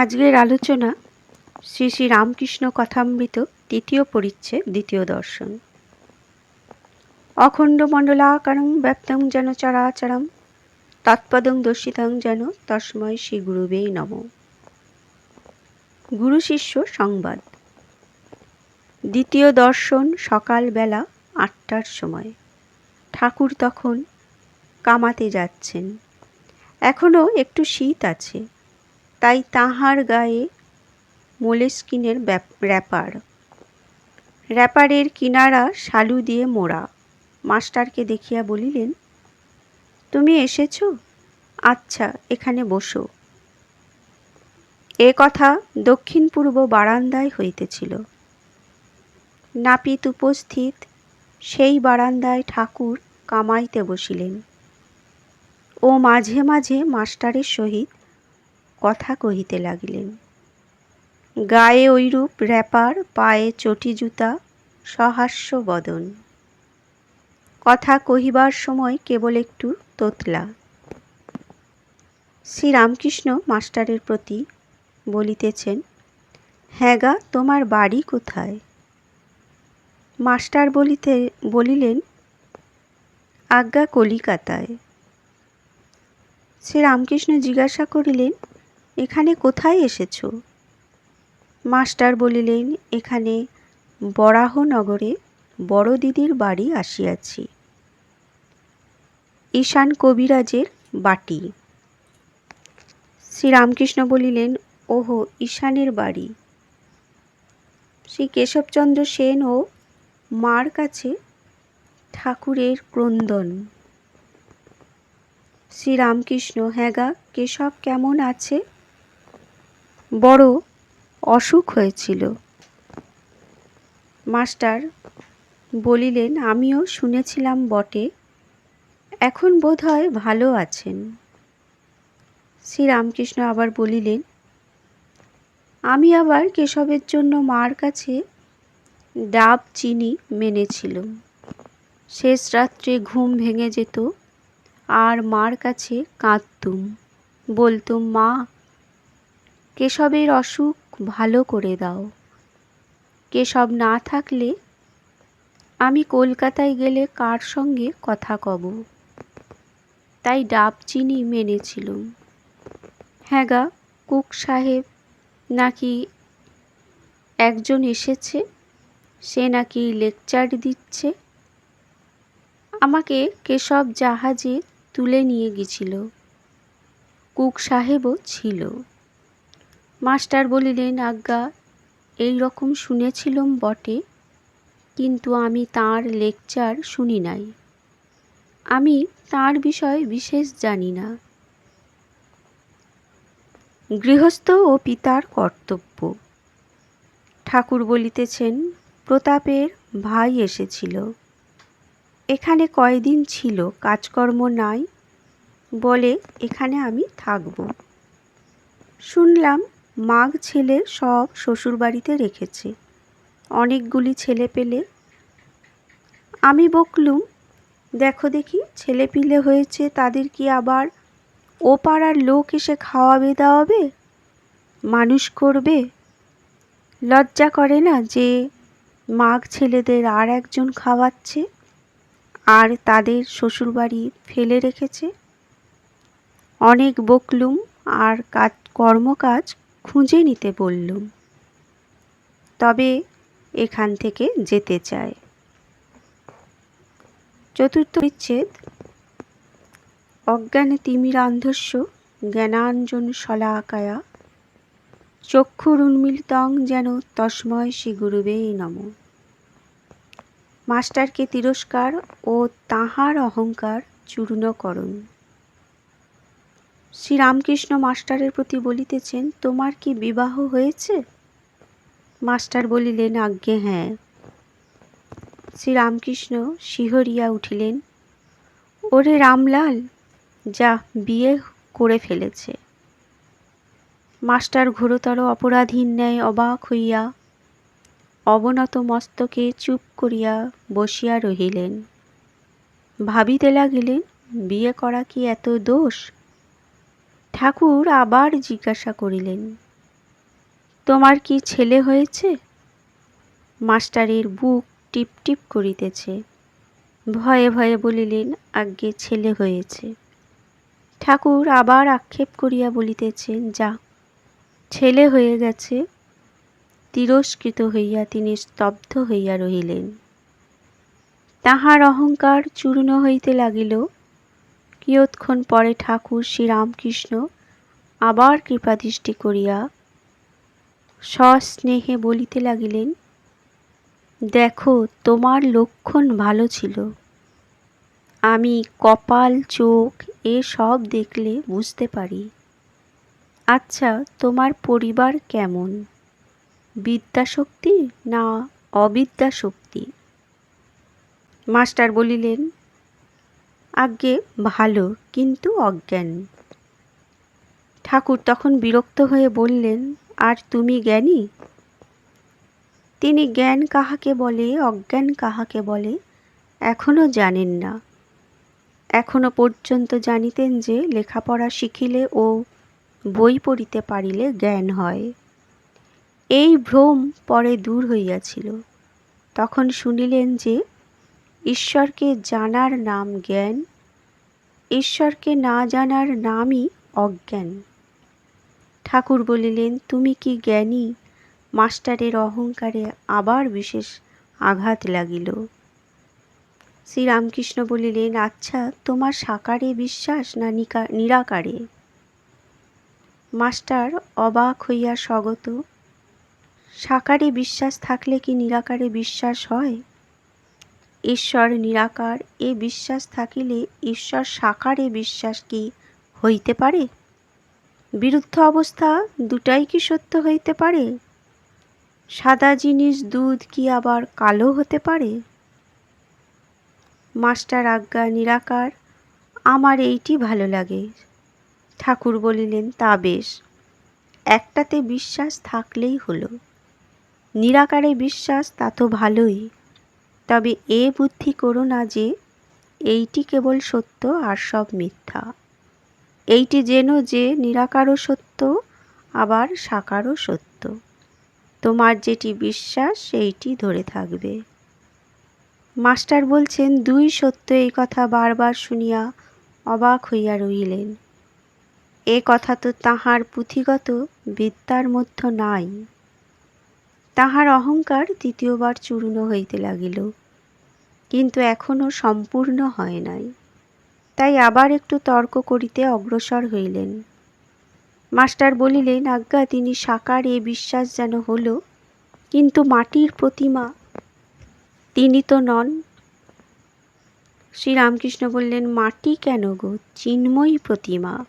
আজকের আলোচনা শ্রী শ্রী রামকৃষ্ণ কথামৃত তৃতীয় পরিচ্ছেদ, দ্বিতীয় দর্শন। অখণ্ড মণ্ডলাকারং ব্যপ্তং যেন চরাচরম, তৎপদং দর্শিতং যেন তস্ময় শ্রী গুরুবে নম। গুরু শিষ্য সংবাদ। দ্বিতীয় দর্শন সকালবেলা আটটার সময়। ঠাকুর তখন কামাতে যাচ্ছেন। এখনও একটু শীত আছে। তাই তাহার গায়ে মোলেস্কিনের র্যাপার। র্যাপারের কিনারা শালু দিয়ে মোড়া। মাস্টারকে দেখিয়া বলিলেন, তুমি এসেছ? আচ্ছা এখানে বসো। এ কথা দক্ষিণ পূর্ব বারান্দায় হইতেছিল। নাপিত উপস্থিত সেই বারান্দায় ঠাকুর কামাইতে বসিলেন। ও মাঝে মাঝে মাস্টারের সহিত কথা কহিতে লাগিলেন। গায়ে ঐরূপ র্যাপার পায়ে চটি জুতা, সহাস্য বদন। কথা কহিবার সময় কেবল একটু তোতলা। শ্রীরামকৃষ্ণ মাস্টারের প্রতি বলিতেছেন হ্যাঁ গা, তোমার বাড়ি কোথায়? মাস্টার বলিতে, বলিলেন, আজ্ঞা কলিকাতায়। শ্রীরামকৃষ্ণ জিজ্ঞাসা করিলেন এখানে কোথায় এসেছ? মাস্টার বলিলেন, এখানে বরাহনগরে বড় দিদির বাড়ি আসিয়াছি। ঈশান কবিরাজের বাটি। শ্রীরামকৃষ্ণ বলিলেন, ওহো, ঈশানের বাড়ি। শ্রী কেশবচন্দ্র সেন ও মার কাছে ঠাকুরের ক্রন্দন। শ্রীরামকৃষ্ণ হ্যাঁ গা, কেশব কেমন আছে? বড় অসুখ হয়েছিল। মাস্টার বলিলেন, আমিও শুনেছিলাম বটে, এখন বোধ হয় ভালো আছেন। শ্রীরামকৃষ্ণ আবার বলিলেন, আমি আবার কেশবের জন্য মার কাছে ডাব চিনি মেনেছিলাম। শেষ রাত্রে ঘুম ভেঙে যেত, আর মার কাছে কাঁদতুম। বলতুম, মা কেশবের অসুখ ভালো করে দাও। কেশব না থাকলে আমি কলকাতায় গেলে কার সঙ্গে কথা কব? তাই ডাব চিনি মেনেছিলুম। হ্যাঁ গা, কুক সাহেব নাকি একজন এসেছে? সে নাকি লেকচার দিচ্ছে? আমাকে কেশব জাহাজে তুলে নিয়ে গেছিল। কুক সাহেবও ছিল। মাস্টার বলিলেন, আজ্ঞা, এই রকম শুনেছিলুম বটে, কিন্তু আমি তার লেকচার শুনি নাই। আমি তার বিষয়ে বিশেষ জানি না। গৃহস্থ ও পিতার কর্তব্য। ঠাকুর বলিতেছেন, প্রতাপের ভাই এসেছিল। এখানে কয়দিন ছিল, কাজকর্ম নাই, বলে এখানে আমি থাকব। শুনলাম মাঘ ছেলে সব শ্বশুরবাড়িতে রেখেছে। অনেকগুলি ছেলে পেলে। আমি বকলুম, দেখো দেখি, ছেলে পিলে হয়েছে, তাদের কি আবার ও পাড়ার লোক এসে খাওয়াবে, দাওয়াবে? মানুষ করবে? লজ্জা করে না যে মাঘ ছেলেদের আর একজন খাওয়াচ্ছে, আর তাদের শ্বশুরবাড়ি ফেলে রেখেছে। অনেক বকলুম, আর কাজ কর্মকাজ খুঁজে নিতে বললুম। তবে এখান থেকে যেতে চায়। চতুর্থ বিচ্ছেদ। অজ্ঞানে তিমিরান্ধস্য জ্ঞানাঞ্জন শলাকায়া। চক্ষুরুন্মিলিতং যেন তস্ময় শ্রী গুরুবে নম। মাস্টারকে তিরস্কার ও তাহার অহংকার চূর্ণ করুন। শ্রীরামকৃষ্ণ মাস্টারের প্রতি বলিতেছেন, তোমার কি বিবাহ হয়েছে? মাস্টার বলিলেন, আজ্ঞে হ্যাঁ। শ্রীরামকৃষ্ণ শিহরিয়া উঠিলেন, ওরে রামলাল, যা বিয়ে করে ফেলেছে। মাস্টার ঘোরতর অপরাধীর ন্যায় অবাক হইয়া অবনত মস্তকে চুপ করিয়া বসিয়া রহিলেন। ভাবিতে লাগিলেন, বিয়ে করা কি এত দোষ? ঠাকুর আবার জিজ্ঞাসা করিলেন, তোমার কি ছেলে হয়েছে? মাস্টারের বুক টিপ টিপ করিতেছে। ভয়ে ভয়ে বলিলেন, আজ্ঞে, ছেলে হয়েছে। ঠাকুর আবার আক্ষেপ করিয়া বলিতেছেন, যা, ছেলে হয়ে গেছে। তিরস্কৃত হইয়া তিনি স্তব্ধ হইয়া রহিলেন। তাহার অহংকার চূর্ণ হইতে লাগিল কিয়ৎক্ষণ পরে ঠাকুর শ্রীরামকৃষ্ণ আবার কৃপাদৃষ্টি করিয়া সস্নেহে বলিতে লাগিলেন, দেখো, তোমার লক্ষণ ভালো ছিল। আমি কপাল, চোখ এ সব দেখলে বুঝতে পারি। আচ্ছা তোমার পরিবার কেমন? বিদ্যাশক্তি না অবিদ্যাশক্তি? মাস্টার বলিলেন আজ্ঞে ভালো, কিন্তু অজ্ঞান। ঠাকুর তখন বিরক্ত হয়ে বললেন, আর তুমি জ্ঞানী? তিনি জ্ঞান কাহাকে বলে, অজ্ঞান কাহাকে বলে এখনও জানেন না। এখনও পর্যন্ত জানিতেন যে, লেখাপড়া শিখিলে ও বই পড়িতে পারিলে জ্ঞান হয়। এই ভ্রম পরে দূর হইয়াছিল। তখন শুনিলেন যে ঈশ্বরকে জানার নাম জ্ঞান, ঈশ্বরকে না জানার নামই অজ্ঞান। ঠাকুর বলিলেন, তুমি কি জ্ঞানী? মাস্টারের অহংকারে আবার বিশেষ আঘাত লাগিল। শ্রীরামকৃষ্ণ বলিলেন আচ্ছা তোমার সাকারে বিশ্বাস না নিরাকারে? মাস্টার অবাক হইয়া স্বগত, সাকারে বিশ্বাস থাকলে কি নিরাকারে বিশ্বাস হয়? ঈশ্বর নিরাকার, এ বিশ্বাস থাকিলে ঈশ্বর সাকারে বিশ্বাস কি হইতে পারে? বিরুদ্ধ অবস্থা দুটাই কি সত্য হইতে পারে? সাদা জিনিস দুধ কি আবার কালো হতে পারে? মাস্টার আজ্ঞা নিরাকার, আমার এইটি ভালো লাগে। ঠাকুর বলিলেন, তা বেশ, একটাতে বিশ্বাস থাকলেই হলো। নিরাকারে বিশ্বাস তা তো ভালোই। তবে এ বুদ্ধি করো না যে, এইটি কেবল সত্য আর সব মিথ্যা। এইটি যেন যে নিরাকারও সত্য, আবার সাকারও সত্য। তোমার যেটি বিশ্বাস, সেইটি ধরে থাকবে। মাস্টার বলছেন, দুই সত্য এই কথা বারবার শুনিয়া অবাক হইয়া রহিলেন। এ কথা তো তাহার পুঁথিগত বিদ্যার মধ্য নাই। তাহার অহংকার দ্বিতীয়বার চূর্ণ হইতে লাগিল। কিন্তু এখনও সম্পূর্ণ হয় নাই। তাই আবার একটু তর্ক করিতে অগ্রসর হইলেন। মাস্টার বলিলেন, আজ্ঞা, তিনি সাকার, এ বিশ্বাস যেন হল, কিন্তু মাটির প্রতিমা তিনি তো নন। শ্রীরামকৃষ্ণ বললেন, মাটি কেন গো? চিন্ময়ী প্রতিমা।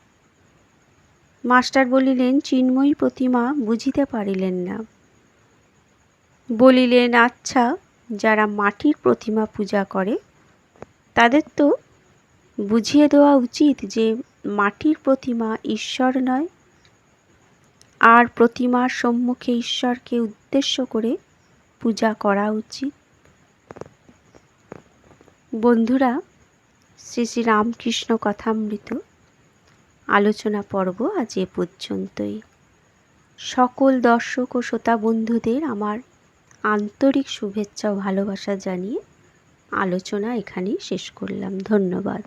মাস্টার বলিলেন, চিন্ময়ী প্রতিমা বুঝিতে পারিলেন না। বলিলেন আচ্ছা যারা মাটির প্রতিমা পূজা করে, তাদের তো বুঝিয়ে দেওয়া উচিত যে মাটির প্রতিমা ঈশ্বর নয়। আর প্রতিমার সম্মুখে ঈশ্বরকে উদ্দেশ্য করে পূজা করা উচিত। বন্ধুরা, শ্রী শ্রী রামকৃষ্ণ কথামৃত আলোচনা পর্ব আজ এ পর্যন্তই। সকল দর্শক ও শ্রোতা বন্ধুদের আমার আন্তরিক শুভেচ্ছা ও ভালোবাসা জানিয়ে আলোচনা এখানেই শেষ করলাম। ধন্যবাদ।